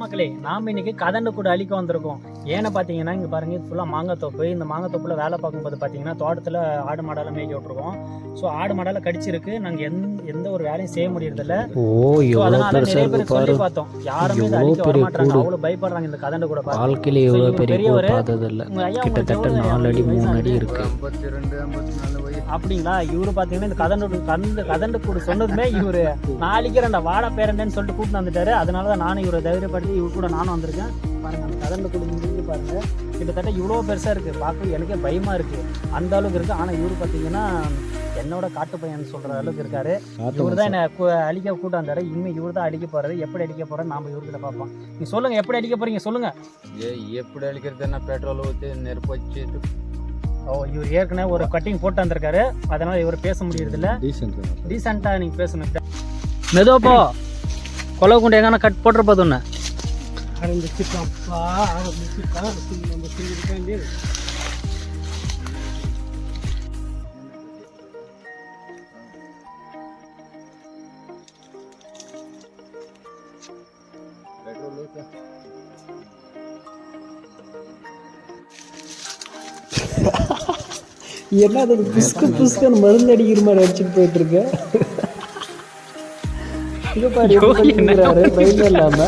மக்களே நாம இன்னைக்கு கதண்டு கூட அழிக்க வந்திருக்கோம். ஏன்னு பார்த்தீங்கன்னா இங்கே பாருங்க இது ஃபுல்லாக மாங்காய் தோப்பு. இந்த மாங்காய் தோப்புல வேலை பார்க்கும்போது பார்த்தீங்கன்னா தோட்டத்தில் ஆடு மாடெல்லாம் மேய்க்க விட்ருக்கோம் ஸோ ஆடு மாடெல்லாம் கடிச்சிருக்கு. நாங்கள் எந்த எந்த ஒரு வேலையும் செய்ய முடியறதில்ல. ஓ ஸோ எவ்வளோ அதனால நிறைய பேர் சொல்லி பாரு. பார்த்தோம். யாருமே இதை பெரிய வரமாட்டாங்க. அவ்வளோ பயப்படுறாங்க இந்த கதண்டு கூட பார்த்து. வாழ்க்கையில எவ்வளோ பெரிய உங்களுக்கு கிட்டத்தட்ட நாலு அடி மூணு? அடி இருக்கு. அப்படிங்களா? இவரு பாத்தீங்கன்னா இந்த கதண்டு கந்து கதண்டு கூடு சொன்னதுமே இவரு. நாளைக்கு ரெண்ட வாடா பேரண்டேன்னு சொல்லிட்டு கூப்பிட்டு வந்துட்டாரு. அதனால தான் நானும் இவரை தைரியப்படுத்தி இவர் கூட நானும் வந்திருக்கேன். பாருங்க அந்த கதண்டு கூடு இருக்கு பாருங்க. கிட்டத்தட்ட இவ்வளோ பெருசா இருக்கு. பார்க்க எனக்கே பயமா இருக்கு. அந்த அளவுக்கு இருக்கு. ஆனா இவரு பாத்தீங்கன்னா என்னோட காட்டு பையன் சொல்ற அளவுக்கு இருக்காரு. இவர் தான் என்ன கு- அழிக்க கூட்டு வந்தாரு. இனிமே இவர் தான் அடிக்க போறாரு. எப்படி அடிக்க போறாரு நாம இவர்கிட்ட பார்ப்போம். நீ சொல்லுங்க எப்படி அடிக்க போறீங்க? சொல்லுங்க. ஏ எப்படி அழிக்கிறதுன்னா பெட்ரோல் ஊற்றி நெருப்பு வச்சுட்டு ஓ இவர் ஏற்கனவே ஒரு கட்டிங் போட்டு வந்திருக்காரு. அதனால இவர் பேச முடியறது இல்ல டீசெண்டா நீங்க பேசணும். மெதுவா போ. கொலை குண்டு எங்கன்னா கட் போட்டுற போது ஒன்று பெட்ரோல் ஊற்று என்ன அது பிஸ்கு பிஸ்குன்னு மருந்து அடிக்கிற மாதிரி அடிச்சுட்டு போயிட்டு இருக்கு இது பாரு எப்படி பண்ணிக்கிறாரு பயம் இல்லாம.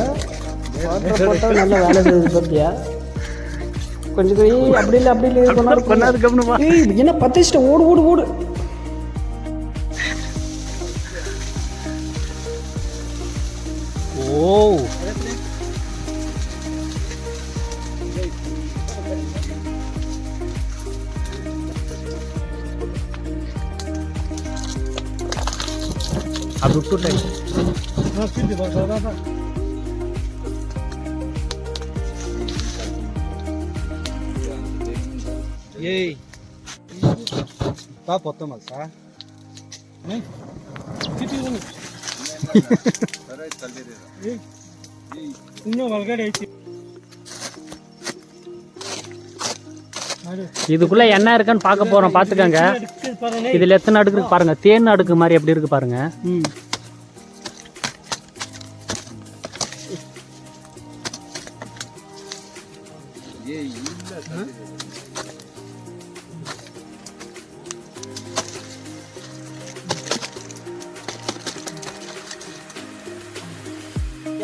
நல்லா வேலை செய்யுது பாத்தியா கொஞ்சம் கொஞ்சம் அப்படி இல்லை அப்படி இல்லை இது பண்ணாரு பண்ணாதுக்கு அப்புறமா ஏய் இது என்ன பத்திச்சிட்ட ஓடு ஓடு ஓடு. ஓ. Jej. Pa potom mal sa. இதுக்குள்ள என்ன இருக்குன்னு பார்க்க போறோம் பாத்துக்கங்க இதுல எத்தனை அடுக்கு இருக்கு பாருங்க. தேன் அடுக்கு மாதிரி எப்படி இருக்கு பாருங்க.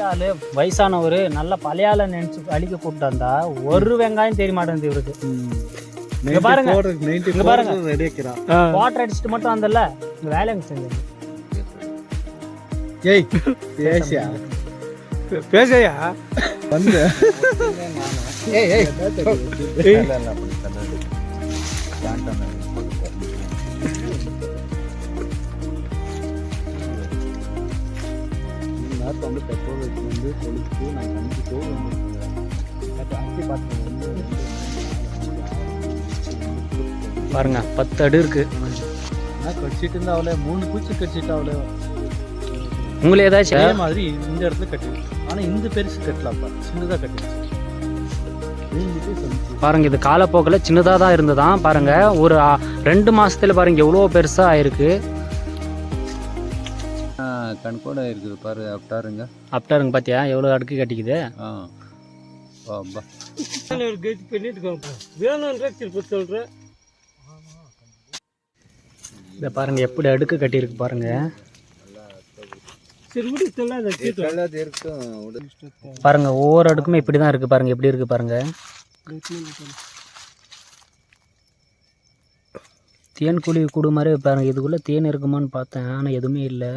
ஆள் வயசானவர் நல்ல பழையால நினைச்சு அழிக்க கூப்பிட்டு வந்தா ஒரு வெங்காயம் தெரிய மாட்டேங்குது இவருக்கு. பாருங்க. பாருங்க. வாட்டர் அடிச்சுட்டு மட்டும் வந்தல இந்த எங்க செஞ்சு ஏய் பேசியா? பேசையா? வந்து. ஏய் ஏய். வந்து பெட்ரோல் வச்சு வந்து கொளுத்து நான் கண்டிப்போ அக்கி பார்த்து வந்து பாருங்க பத்து அடி இருக்கு. கடிச்சிட்டு இருந்தா அவளே மூணு பூச்சி கடிச்சிட்டு அவளே உங்களை அதே ஏதாச்சும் மாதிரி இந்த இடத்துல கட்டி ஆனா இந்த பெருசு கட்டலாப்பா சின்னதா கட்டிடுச்சு. பாருங்க இது காலப்போக்கில் சின்னதாக தான் இருந்ததாம். பாருங்க ஒரு ரெண்டு மாசத்துல பாருங்க எவ்வளோ பெருசா ஆயிருக்கு. கண்கூட இருக்குது பாரு அப்டாருங்க. அப்டாருங்க பார்த்தியா எவ்வளோ அடுக்கு கட்டிக்குது? ஆ அப்பா ஒரு எப்படி அடுக்கு கட்டியிருக்கு பாருங்கள் பாருங்க ஒவ்வொரு அடுக்குமே இப்படி தான் இருக்குது பாருங்கள் எப்படி இருக்குது பாருங்கள் தேன் குழி கூடு மாதிரி பாருங்கள் இதுக்குள்ளே தேன் இருக்குமான்னு பார்த்தேன் ஆனால் எதுவுமே இல்லை.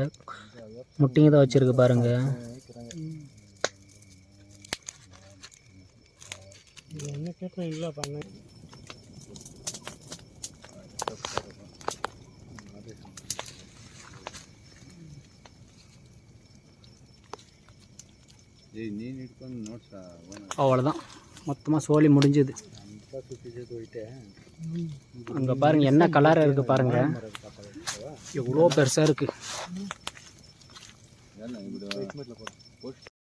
முட்டிங்க தான் வச்சுருக்கு பாருங்க. அவ்வளோதான் மொத்தமாக சோழி முடிஞ்சது. அங்கே பாருங்கள் என்ன கலராக இருக்குது பாருங்கள் எவ்வளோ பெருசாக இருக்குது ना ये बुढ़ा